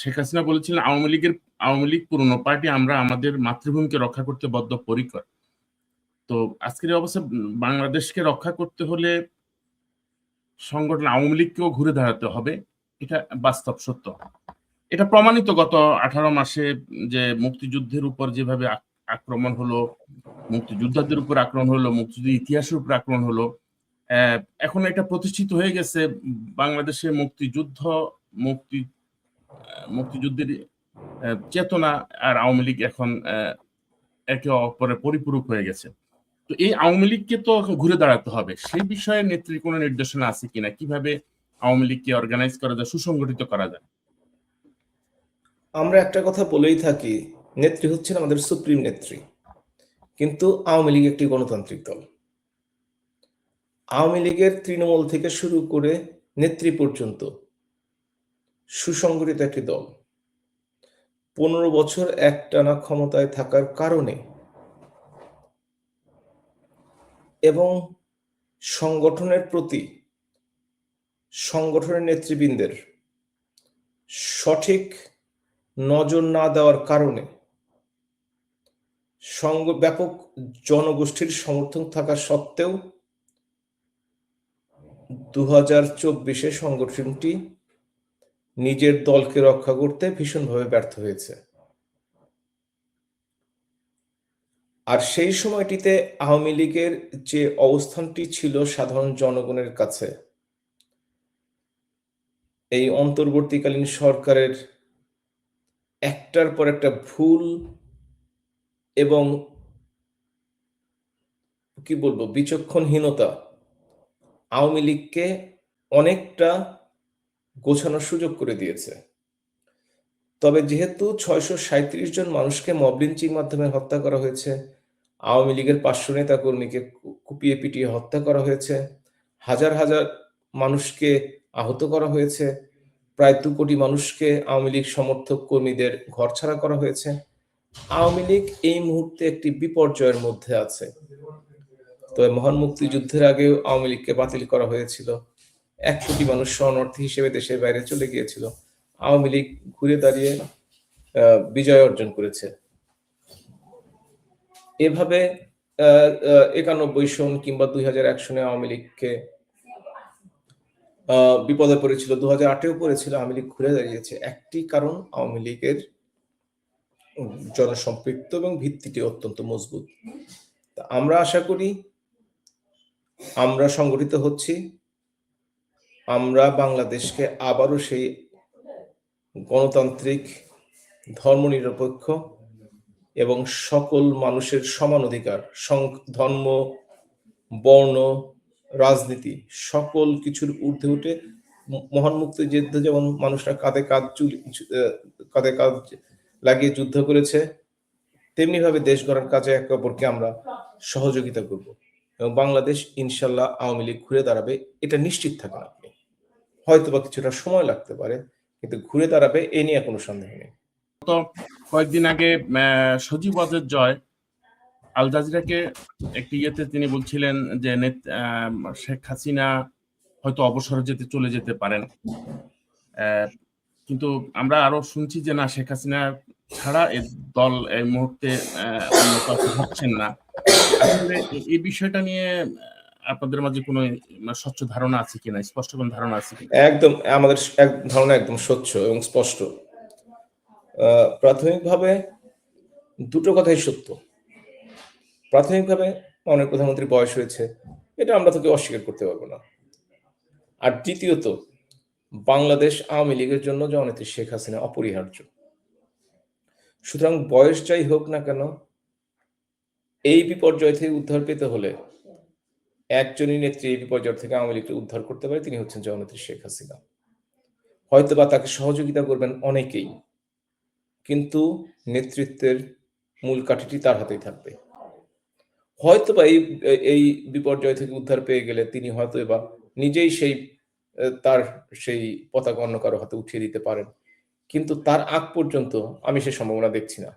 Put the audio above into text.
শেখ হাসিনা বলেছিলেন, আওয়ামী লীগের, আওয়ামী লীগ পুরনো পার্টি আমরা আমাদের মাতৃভূমিকে রক্ষা করতে বদ্ধপরিকর। তো আজকের অবস্থা, বাংলাদেশকে রক্ষা করতে হলে সংগঠন আওয়ামী লীগকেও ঘুরে দাঁড়াতে হবে। এটা বাস্তব সত্য। এটা প্রমাণিত গত আঠারো মাসে যে মুক্তিযুদ্ধের উপর যেভাবে আক্রমণ হলো, মুক্তিযোদ্ধাদের উপর আক্রমণ হলো, মুক্তিযুদ্ধের ইতিহাসের উপর আক্রমণ হলো এখন এটা প্রতিষ্ঠিত হয়ে গেছে। বাংলাদেশে মুক্তিযুদ্ধ, মুক্তি মুক্তিযুদ্ধের চেতনা আর আওয়ামী লীগ এখন একে অপরের পরিপূরক হয়ে গেছে। তো এই আওয়ামী লীগকে তো ঘুরে দাঁড়াতে হবে। সেই বিষয়ে নেত্রী কোনো নির্দেশনা আছে কিনা? কীভাবে আওয়ামী লীগকে অর্গানাইজ করা যায়, সুসংগঠিত করা যায়? আমরা একটা কথা বলেই থাকি, নেত্রী হচ্ছেন আমাদের সুপ্রিম নেত্রী। কিন্তু আওয়ামী লীগ একটি গণতান্ত্রিক দল। আওয়ামী লীগের তৃণমূল থেকে শুরু করে নেত্রী পর্যন্ত সুসংগঠিত একটি দল। পনেরো বছর একটানা ক্ষমতায় থাকার কারণে এবং সংগঠনের প্রতি সংগঠনের নেতৃবৃন্দের সঠিক নজর না দেওয়ার কারণে সঙ্গ, ব্যাপক জনগোষ্ঠীর সমর্থন থাকা সত্ত্বেও দু হাজার চব্বিশে সংগঠনটি নিজের দলকে রক্ষা করতে ভীষণভাবে ব্যর্থ হয়েছে। আর সেই সময়টিতে আওয়ামী লীগের যে অবস্থানটি ছিল সাধারণ জনগণের কাছে, এই অন্তর্বর্তীকালীন সরকারের একটার পর একটা ভুল এবং কি বলব, বিচক্ষণহীনতা আওয়ামী লীগকে অনেকটা গোছানোর সুযোগ করে দিয়েছে। তবে যেহেতু ছয়শো সাঁত্রিশ জন মানুষকে মবলিঞ্চিং মাধ্যমে হত্যা করা হয়েছে, আওয়ামী লীগের পাঁচশো নেতা কর্মীকে কুপিয়ে পিটিয়ে হত্যা করা হয়েছে, হাজার হাজার মানুষকে আহত করা হয়েছে, প্রায় দু কোটি মানুষকে আওয়ামী লীগ সমর্থক কর্মীদের ঘর ছাড়া করা হয়েছে, আওয়ামী লীগ এই মুহূর্তে একটি বিপর্যয়ের মধ্যে আছে। তবে মহান মুক্তিযুদ্ধের আগেও আওয়ামী লীগকে বাতিল করা হয়েছিল। এক কোটি মানুষ শরণার্থী হিসেবে দেশের বাইরে চলে গিয়েছিল। আওয়ামী লীগ ঘুরে দাঁড়িয়ে বিজয় অর্জন করেছে। এভাবে একানব্বই সন কিংবা দুই হাজার এক সনে আওয়ামী লীগকে বিপদে পড়েছিল। দু হাজার আটেও পড়েছিল, আওয়ামী লীগ ঘুরে দাঁড়িয়েছে। একটি কারণ, আওয়ামী লীগের জনসম্পৃক্ত এবং ভিত্তিটি অত্যন্ত মজবুত। আমরা আশা করি, আমরা সংগঠিত হচ্ছি। আমরা বাংলাদেশকে আবারও সেই গণতান্ত্রিক, ধর্মনিরপেক্ষ এবং সকল মানুষের সমান অধিকার ধর্ম, বর্ণ, রাজনীতি সকল কিছুর ঊর্ধ্বে উঠে মহান মুক্তিযুদ্ধে যেমন মানুষরা কাঁধে কাঁধ চুল কাঁধে কাঁধ লাগিয়ে যুদ্ধ করেছে তেমনি ভাবে দেশ গড়ার কাজে একে অপরকে আমরা সহযোগিতা করব এবং বাংলাদেশ ইনশাল্লাহ আওয়ামী লীগ ঘুরে দাঁড়াবে, এটা নিশ্চিত থাকেন আপনি হয়তো বা কিছুটা সময় লাগতে পারে, কিন্তু ঘুরে দাঁড়াবে এ নিয়ে কোনো সন্দেহ নেই। তো কয়েকদিন আগে সজীব ওয়াজের জয়, আল জাজিরাকে একটি ইয়েতে তিনি বলছিলেন যে শেখ হাসিনা হয়তো অবসরে যেতে চলে যেতে পারেন। কিন্তু আমরা আরও শুনছি যে, না, শেখ হাসিনা ছাড়া এই দল এই মুহূর্তে হচ্ছেন না। আসলে এই বিষয়টা নিয়ে আপনাদের মাঝে কোনো স্বচ্ছ ধারণা আছে কিনা? স্পষ্ট কোন ধারণা আছে কিনা? একদম, আমাদের এক ধারণা একদম স্বচ্ছ এবং স্পষ্ট। প্রাথমিকভাবে দুটো কথাই সত্য। প্রাথমিকভাবে অনেক প্রধানমন্ত্রী বয়স হয়েছে, এটা আমরা তোকে অস্বীকার করতে পারব না। আর দ্বিতীয়ত, বাংলাদেশ আওয়ামী লীগের জন্য জননেত্রী শেখ হাসিনা অপরিহার্য। সুতরাং বয়স যাই হোক না কেন, এই বিপর্যয় থেকে উদ্ধার পেতে হলে একজনই নেত্রী এই বিপর্যয় থেকে আওয়ামী লীগকে উদ্ধার করতে পারে, তিনি হচ্ছেন জননেত্রী শেখ হাসিনা। হয়তো বা তাকে সহযোগিতা করবেন অনেকেই, কিন্তু নেতৃত্বের মূল কাঠিটি তার হাতেই থাকবে। হয়তো বা এই এই বিপর্যয় থেকে উদ্ধার পেয়ে গেলে তিনি হয়তো বা নিজেই সেই, তার সেই পতাকা অন্য কারও হাতে উঠিয়ে দিতে পারেন। কিন্তু তার আগ পর্যন্ত আমি সে সম্ভাবনা দেখছি না।